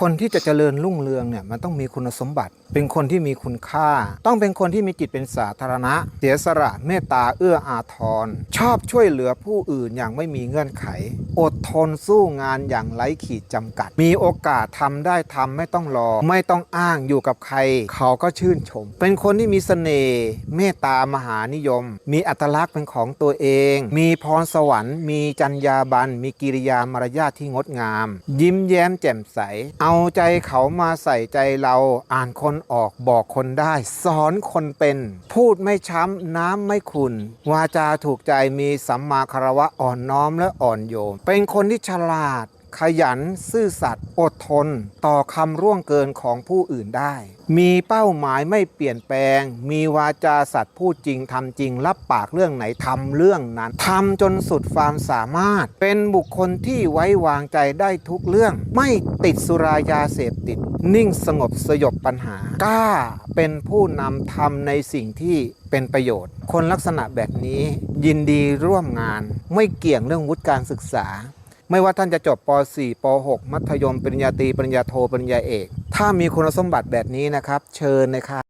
คนที่จะเจริญรุ่งเรืองเนี่ยมันต้องมีคุณสมบัติ เป็นคนที่มีคุณค่า ต้องเป็นคนที่มีจิตเป็นสาธารณะ เสียสละเมตตาเอื้ออาทร ชอบช่วยเหลือผู้อื่นอย่างไม่มีเงื่อนไข อดทนสู้งานอย่างไร้ขีดจำกัด มีโอกาสทำได้ทำไม่ต้องรอ ไม่ต้องอ้างอยู่กับใคร เขาก็ชื่นชม เป็นคนที่มีเสน่ห์เมตตามหานิยม มีอัตลักษณ์เป็นของตัวเอง มีพรสวรรค์ มีจรรยาบรรณมีกิริยามารยาทที่งดงาม ยิ้มแย้มแจ่มใสเอาใจเขามาใส่ใจเราอ่านคนออกบอกคนได้ สอนคนเป็น พูดไม่ช้ำน้ำไม่ขุนวาจาถูกใจมีสัมมาคารวะอ่อนน้อมและอ่อนโยนเป็นคนที่ฉลาด ขยันซื่อสัตย์อดทน ต่อคำร่วงเกินของผู้อื่นได้ มีเป้าหมายไม่เปลี่ยนแปลง มีวาจาสัตย์พูดจริงทำจริง รับปากเรื่องไหนทำเรื่องนั้นทำจนสุดความสามารถ เป็นบุคคลที่ไว้วางใจได้ทุกเรื่อง ไม่ติดสุรายาเสพติด นิ่งสงบสยบปัญหากล้าเป็นผู้นำทำในสิ่งที่เป็นประโยชน์ คนลักษณะแบบนี้ยินดีร่วมงาน ไม่เกี่ยงเรื่องวุฒิการศึกษา ไม่ว่าท่านจะจบป .4 ป .6 มัธยม ปริญญาตรี ปริญญาโท ปริญญาเอก ถ้ามีคุณสมบัติแบบนี้นะครับ เชิญนะครับ